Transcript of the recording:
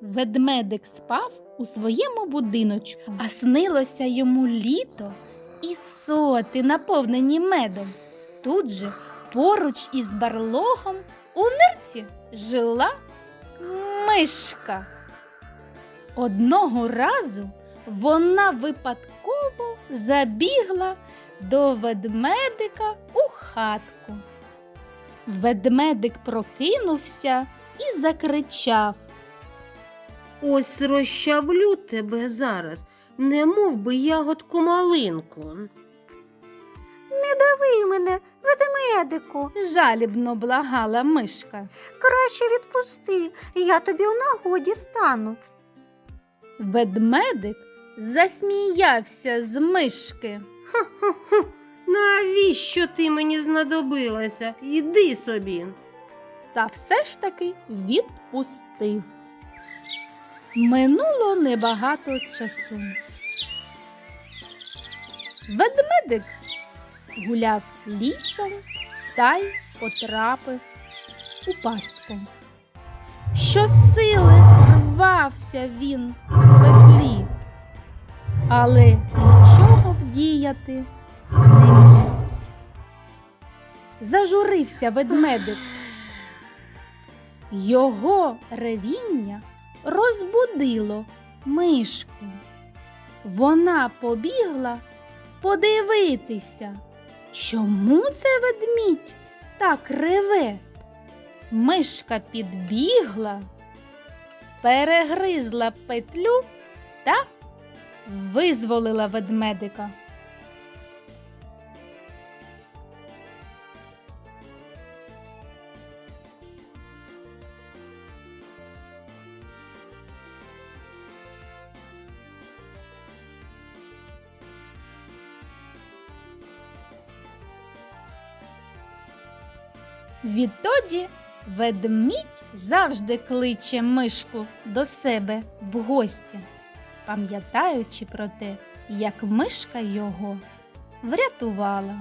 Ведмедик спав у своєму будиночку, а снилося йому літо і соти, наповнені медом. Тут же, поруч із барлогом, у нирці жила мишка. Одного разу вона випадково забігла до ведмедика у хатку. Ведмедик прокинувся і закричав. Ось розчавлю тебе зараз, не мов би ягодку малинку. Не дави мене, ведмедику. Жалібно благала мишка. Краще відпусти, я тобі в нагоді стану. Ведмедик засміявся з мишки. Навіщо ти мені знадобилася? Іди собі. та все ж таки відпустив. Минуло небагато часу. Ведмедик гуляв лісом та й потрапив у пастку. Щосили рвався він з петлі, але нічого вдіяти не міг. Зажурився ведмедик. Його ревіння розбудило мишку. Вона побігла подивитися, чому це ведмідь так реве. Мишка підбігла, перегризла петлю та визволила ведмедика. Відтоді ведмідь завжди кличе мишку до себе в гості, пам'ятаючи про те, як мишка його врятувала.